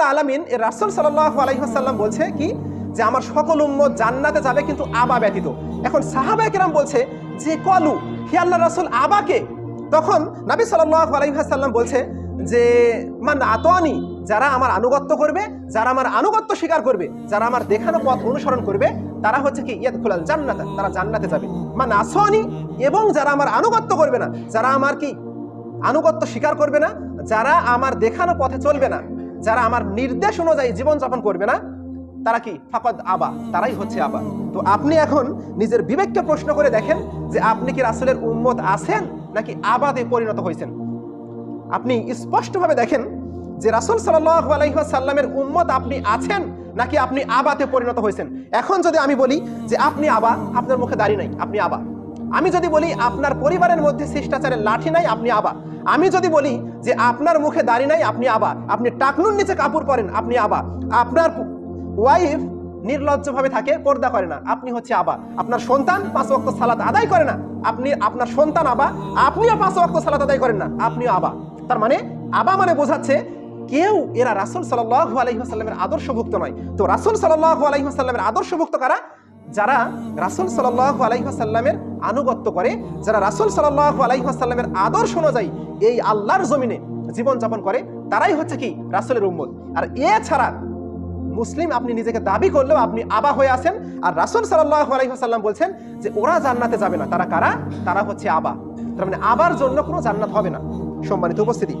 রব্বুল আলমিন রাসুল সাল্লাহ আলাইহাল্লাম বলছে কি? যে আমার সকল উম্মত জান্নাতে যাবে কিন্তু আবা ব্যতীত। এখন সাহাবাই কেরাম বলছে যে, কলু, হি আল্লাহ রাসুল, আবাকে? তখন নাবি সাল্লাহ আলাইহাল্লাম বলছে যে, মান আতোয়ানি যারা আমার আনুগত্য করবে, যারা আমার আনুগত্য স্বীকার করবে, যারা আমার দেখানো পথ অনুসরণ করবে, তারা হচ্ছে কি? ইয়াদ খুলাল জান্নাত, তারা জান্নাতে যাবে। মান আসোয়ানি এবং যারা আমার আনুগত্য করবে না, যারা আমার কি? আনুগত্য স্বীকার করবে না, যারা আমার দেখানো পথে চলবে না যারা আমার নির্দেশ অনুযায়ী জীবনযাপন করবে না, তারা কি? ফাকদ আবা, তারাই হচ্ছে আবা। তো আপনি এখন নিজের বিবেককে প্রশ্ন করে দেখেন যে আপনি কি রাসুলের উম্মত আছেন নাকি আবাদে পরিণত হয়েছেন? আপনি স্পষ্টভাবে দেখেন যে রাসুল সাল্লাহ আলাইসাল্লামের উম্মত আপনি আছেন নাকি আপনি আবাতে পরিণত হয়েছেন? এখন যদি আমি বলি যে আপনি আবা, আপনার মুখে দাঁড়িয়ে নাই, আপনি আবা। আমি যদি বলি আপনার পরিবারের মধ্যে শিষ্টাচারের লাঠি নাই, আপনি আবা আমি যদি বলি যে আপনার মুখে দাড়ি নাই, আপনি আবা আপনি টাকনুর নিচে কাপড় পরেন, আপনি আবা আপনার ওয়াইফ নির্লজ্জভাবে থাকে, পর্দা করে না। আপনি হচ্ছে আবা আপনার সন্তান পাঁচ ওয়াক্ত সালাত আদায় করে না। আপনি, আপনার সন্তান আবা আপনিও পাঁচ ওয়াক্ত সালাত আদায় করেন না। আপনিও আবা তার মানে আবা মানে বোঝাচ্ছে কেউ, এরা রাসুল সাল্লাহ আলহিহাস্লামের আদর্শভুক্ত নয়। তো রাসুল সাল্লাহ আলহিহাস্লামের আদর্শভুক্ত কারা? যারা রাসুল সাল্লাহ আলাইহাসাল্লামের আনুগত্য করে, যারা রাসুল সাল্লাহ আলাইহাসাল্লামের আদর্শ অনুযায়ী এই আল্লাহর জমিনে জীবনযাপন করে, তারাই হচ্ছে কি? রাসুলের উম্মত। আর এছাড়া মুসলিম আপনি নিজেকে দাবি করলেও আপনি আবা হয়ে আছেন, আর রাসুল সাল্লাহ বলছেন যে ওরা জান্নাতে যাবে না। তারা কারা? তারা হচ্ছে আবা। তার মানে আবার জন্য কোনো জান্নাত হবে না। সম্মানিত উপস্থিতি।